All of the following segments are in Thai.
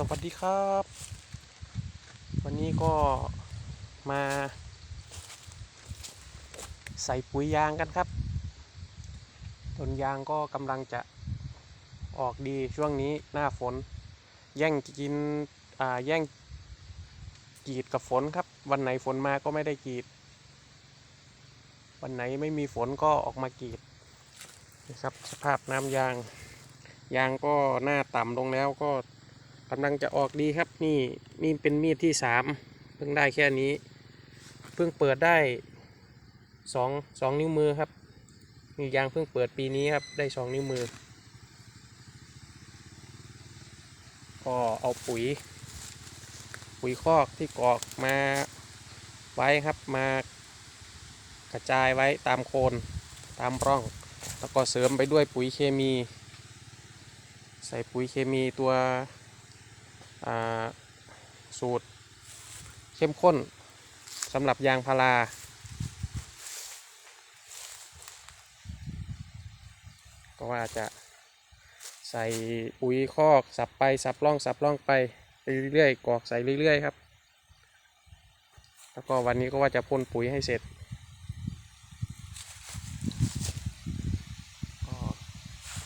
สวัสดีครับ วันนี้ก็มา ใส่ปุ๋ยยางกันครับ ต้นยางก็กำลังจะออกดีช่วงนี้หน้าฝน แย่งกินอ่าแย่งกรีดกับฝนครับ วันไหนฝนมาก็ไม่ได้กรีด วันไหนไม่มีฝนก็ออกมากรีดนะครับสภาพน้ำยาง ยางก็หน้าต่ำลงแล้วก็ กำลังจะออกดีครับนี่นี่เป็นมีดที่สามเพิ่งได้แค่นี้ เพิ่งเปิดได้สองสองนิ้วมือครับนี่ยางเพิ่งเปิดปีนี้ครับได้สองนิ้วมือก็เอาปุ๋ย ปุ๋ยคอกที่กรอกมาไว้ครับมากระจายไว้ตามโคนตามร่อง แล้วก็เสริมไปด้วยปุ๋ยเคมี ใส่ปุ๋ยเคมีตัว สูตรเข้มข้นสำหรับยางพาราก็ว่าจะใส่ปุ๋ยคอกสับไปสับล่องสับล่องไปเรื่อยๆกอกใส่เรื่อยๆครับ แล้วก็วันนี้ก็ว่าจะพ่นปุ๋ยให้เสร็จ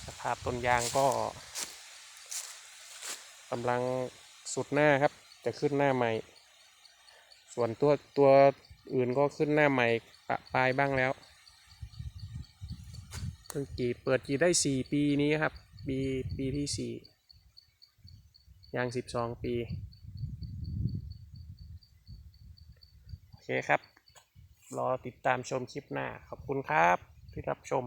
สภาพต้นยางก็กำลัง สุดหน้าครับ จะขึ้นหน้าใหม่ ส่วนตัวตัวอื่นก็ขึ้นหน้าใหม่ปะปลายบ้างแล้วเพิ่งกีเปิดกีได้สี่ปีนี้ครับ ปีปีที่สี่ยางสิบสองปี โอเคครับ รอติดตามชมคลิปหน้า ขอบคุณครับที่รับชม